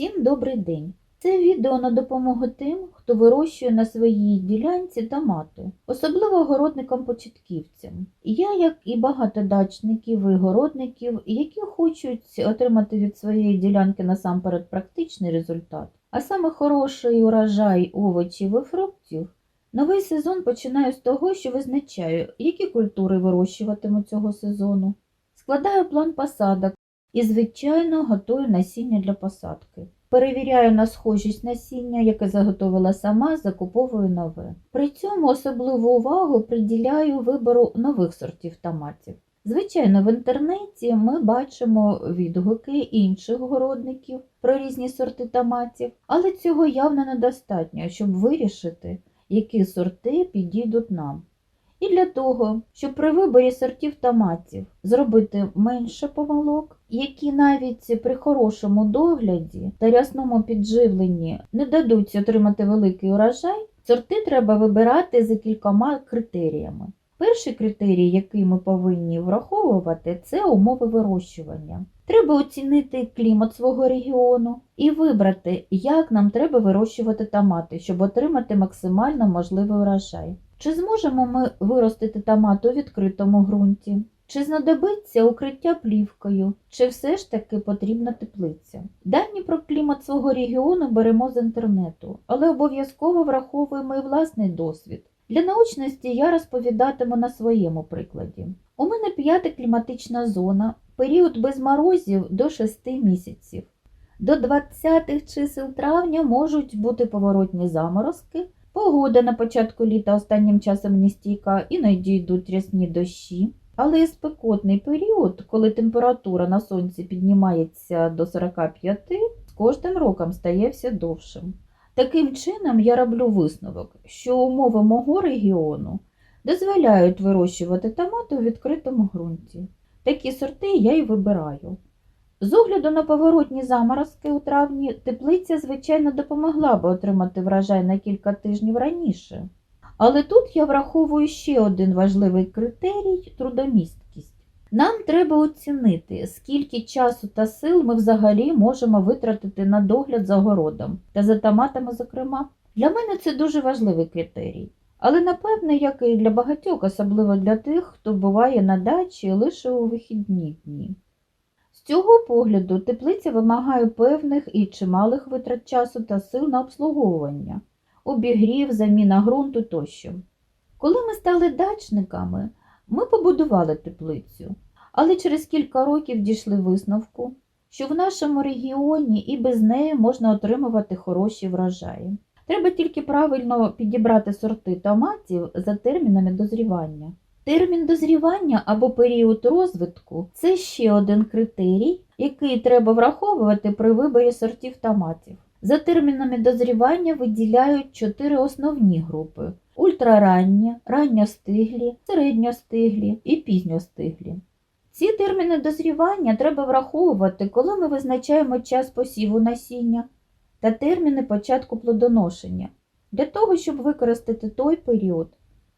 Всім добрий день! Це відео на допомогу тим, хто вирощує на своїй ділянці томати, особливо городникам-початківцям. Я, як і багато дачників і городників, які хочуть отримати від своєї ділянки насамперед практичний результат, а саме хороший урожай овочів і фруктів, новий сезон починаю з того, що визначаю, які культури вирощуватиму цього сезону, складаю план посадок і, звичайно, готую насіння для посадки. Перевіряю на схожість насіння, яке заготовила сама, закуповую нове. При цьому особливу увагу приділяю вибору нових сортів томатів. Звичайно, в інтернеті ми бачимо відгуки інших городників про різні сорти томатів, але цього явно недостатньо, щоб вирішити, які сорти підійдуть нам. І для того, щоб при виборі сортів томатів зробити менше помилок, які навіть при хорошому догляді та рясному підживленні не дадуть отримати великий урожай, сорти треба вибирати за кількома критеріями. Перший критерій, який ми повинні враховувати, це умови вирощування. Треба оцінити клімат свого регіону і вибрати, як нам треба вирощувати томати, щоб отримати максимально можливий урожай. Чи зможемо ми виростити томат у відкритому ґрунті? Чи знадобиться укриття плівкою, чи все ж таки потрібна теплиця? Дані про клімат свого регіону беремо з інтернету, але обов'язково враховуємо і власний досвід. Для научності я розповідатиму на своєму прикладі. У мене п'ята кліматична зона, період без морозів до 6 місяців. До 20-х чисел травня можуть бути поворотні заморозки. Погода на початку літа останнім часом не стійка, іноді йдуть рясні дощі. Але і спекотний період, коли температура на сонці піднімається до 45, з кожним роком стає все довшим. Таким чином, я роблю висновок, що умови мого регіону дозволяють вирощувати томати у відкритому ґрунті. Такі сорти я й вибираю. З огляду на поворотні заморозки у травні теплиця, звичайно, допомогла би отримати врожай на кілька тижнів раніше. Але тут я враховую ще один важливий критерій трудомісткість. Нам треба оцінити, скільки часу та сил ми взагалі можемо витратити на догляд за городом та за томатами, зокрема. Для мене це дуже важливий критерій. Але напевне, як і для багатьох, особливо для тих, хто буває на дачі лише у вихідні дні. Цього погляду теплиця вимагає певних і чималих витрат часу та сил на обслуговування, обігрів, заміна ґрунту тощо. Коли ми стали дачниками, ми побудували теплицю, але через кілька років дійшли висновку, що в нашому регіоні і без неї можна отримувати хороші врожаї. Треба тільки правильно підібрати сорти томатів за термінами дозрівання. Термін дозрівання або період розвитку це ще один критерій, який треба враховувати при виборі сортів томатів. За термінами дозрівання виділяють чотири основні групи: ультраранні, ранньостиглі, середньостиглі і пізньостиглі. Ці терміни дозрівання треба враховувати, коли ми визначаємо час посіву насіння та терміни початку плодоношення, для того, щоб використати той період,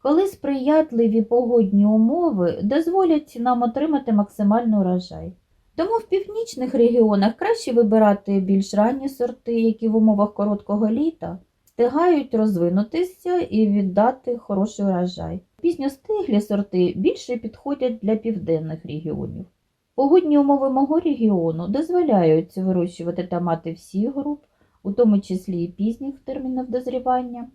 коли сприятливі погодні умови дозволять нам отримати максимальний урожай. Тому в північних регіонах краще вибирати більш ранні сорти, які в умовах короткого літа встигають розвинутися і віддати хороший урожай. Пізньостиглі сорти більше підходять для південних регіонів. Погодні умови мого регіону дозволяють вирощувати томати всіх груп, у тому числі і пізніх термінів дозрівання.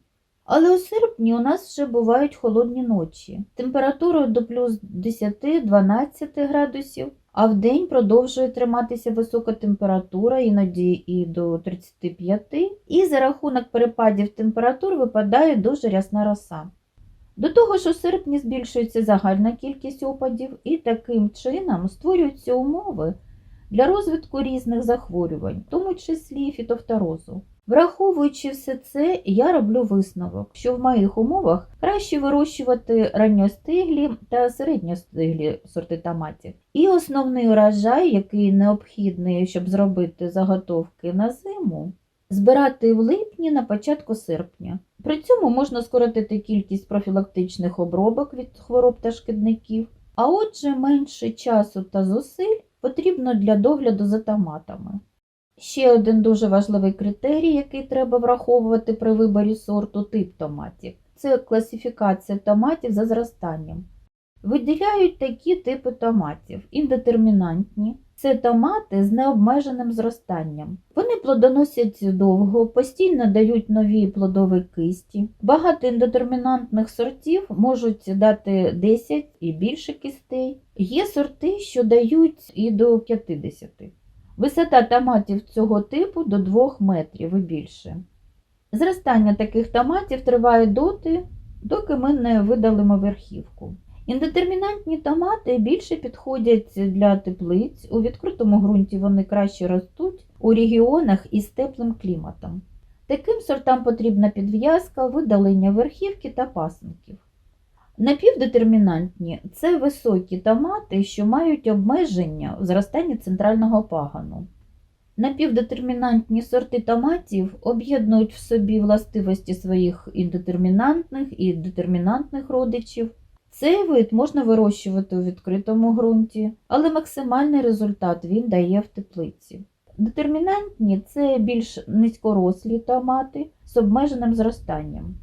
Але у серпні у нас вже бувають холодні ночі, температурою до плюс 10-12 градусів, а в день продовжує триматися висока температура, іноді і до 35, і за рахунок перепадів температур випадає дуже рясна роса. До того ж у серпні збільшується загальна кількість опадів і таким чином створюються умови для розвитку різних захворювань, в тому числі фітофторозу. Враховуючи все це, я роблю висновок, що в моїх умовах краще вирощувати ранньостиглі та середньостиглі сорти томатів. І основний урожай, який необхідний, щоб зробити заготовки на зиму, збирати в липні на початку серпня. При цьому можна скоротити кількість профілактичних обробок від хвороб та шкідників, а отже менше часу та зусиль потрібно для догляду за томатами. Ще один дуже важливий критерій, який треба враховувати при виборі сорту тип томатів це класифікація томатів за зростанням. Виділяють такі типи томатів: індетермінантні це томати з необмеженим зростанням. Вони плодоносять довго, постійно дають нові плодові кисті. Багато індетермінантних сортів можуть дати 10 і більше кистей. Є сорти, що дають і до 50. Висота томатів цього типу до 2 метрів і більше. Зростання таких томатів триває доти, доки ми не видалимо верхівку. Індетермінантні томати більше підходять для теплиць, у відкритому ґрунті вони краще ростуть у регіонах із теплим кліматом. Таким сортам потрібна підв'язка, видалення верхівки та пасинків. Напівдетермінантні це високі томати, що мають обмеження в зростанні центрального пагану. Напівдетермінантні сорти томатів об'єднують в собі властивості своїх індетермінантних і детермінантних родичів. Цей вид можна вирощувати у відкритому ґрунті, але максимальний результат він дає в теплиці. Детермінантні це більш низькорослі томати з обмеженим зростанням.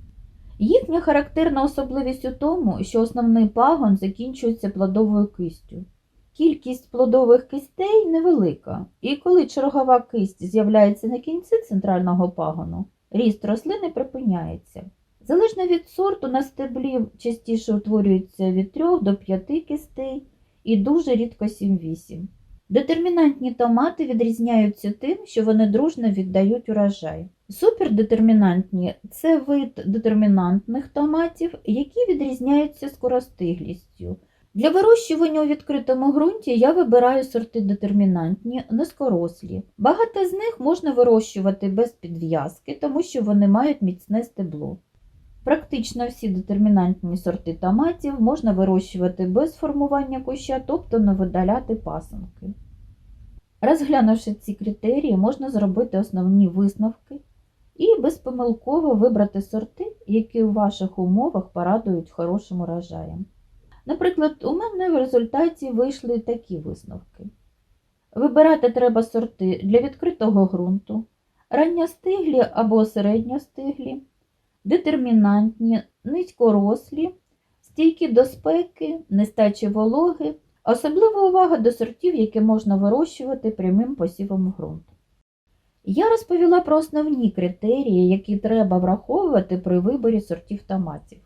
Їхня характерна особливість у тому, що основний пагон закінчується плодовою кистю. Кількість плодових кистей невелика, і коли чергова кисть з'являється на кінці центрального пагону, ріст рослини припиняється. Залежно від сорту на стеблі частіше утворюється від 3 до 5 кистей і дуже рідко 7-8. Детермінантні томати відрізняються тим, що вони дружно віддають урожай. Супердетермінантні це вид детермінантних томатів, які відрізняються скоростиглістю. Для вирощування у відкритому ґрунті я вибираю сорти детермінантні, низькорослі. Багато з них можна вирощувати без підв'язки, тому що вони мають міцне стебло. Практично всі детермінантні сорти томатів можна вирощувати без формування куща, тобто не видаляти пасанки. Розглянувши ці критерії, можна зробити основні висновки і безпомилково вибрати сорти, які в ваших умовах порадують хорошим урожаєм. Наприклад, у мене в результаті вийшли такі висновки. Вибирати треба сорти для відкритого ґрунту, ранньостиглі або середньостиглі, детермінантні, низькорослі, стійкі до спеки, нестачі вологи, особлива увага до сортів, які можна вирощувати прямим посівом ґрунту. Я розповіла про основні критерії, які треба враховувати при виборі сортів томатів.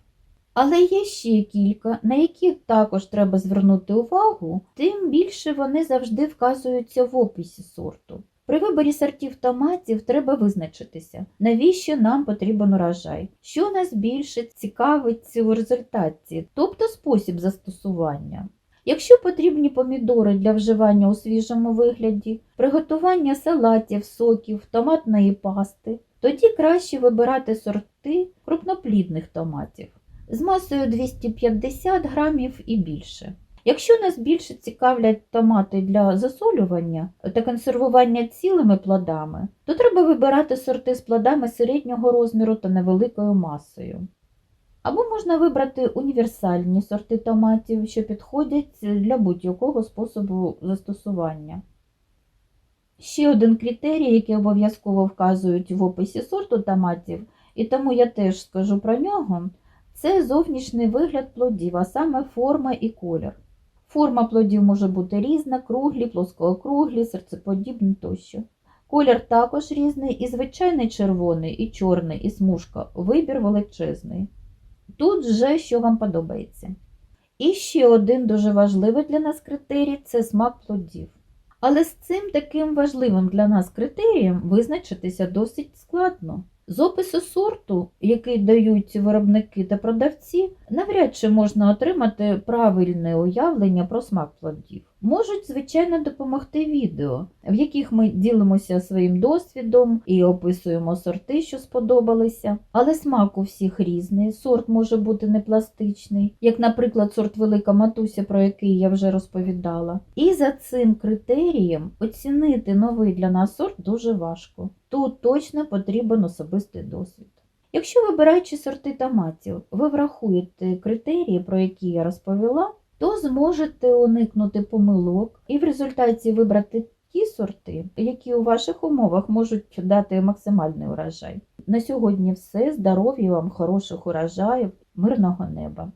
Але є ще кілька, на які також треба звернути увагу, тим більше вони завжди вказуються в описі сорту. При виборі сортів томатів треба визначитися, навіщо нам потрібен урожай, що нас більше цікавить у результаті, тобто спосіб застосування. Якщо потрібні помідори для вживання у свіжому вигляді, приготування салатів, соків, томатної пасти, тоді краще вибирати сорти крупноплідних томатів з масою 250 грамів і більше. Якщо нас більше цікавлять томати для засолювання та консервування цілими плодами, то треба вибирати сорти з плодами середнього розміру та невеликою масою. Або можна вибрати універсальні сорти томатів, що підходять для будь-якого способу застосування. Ще один критерій, який обов'язково вказують в описі сорту томатів, і тому я теж скажу про нього, це зовнішній вигляд плодів, а саме форма і колір. Форма плодів може бути різна, круглі, плоскоокруглі, серцеподібні тощо. Колір також різний, і звичайний червоний, і чорний, і смужка. Вибір величезний. Тут вже що вам подобається. І ще один дуже важливий для нас критерій це смак плодів. Але з цим таким важливим для нас критерієм визначитися досить складно. З опису сорту, який дають виробники та продавці, навряд чи можна отримати правильне уявлення про смак плодів. Можуть, звичайно, допомогти відео, в яких ми ділимося своїм досвідом і описуємо сорти, що сподобалися. Але смак у всіх різний, сорт може бути не пластичний, як, наприклад, сорт Велика Матуся, про який я вже розповідала. І за цим критерієм оцінити новий для нас сорт дуже важко. Тут точно потрібен особистий досвід. Якщо вибираючи сорти томатів, ви врахуєте критерії, про які я розповіла, то зможете уникнути помилок і в результаті вибрати ті сорти, які у ваших умовах можуть дати максимальний урожай. На сьогодні все. Здоров'я вам, хороших урожаїв, мирного неба.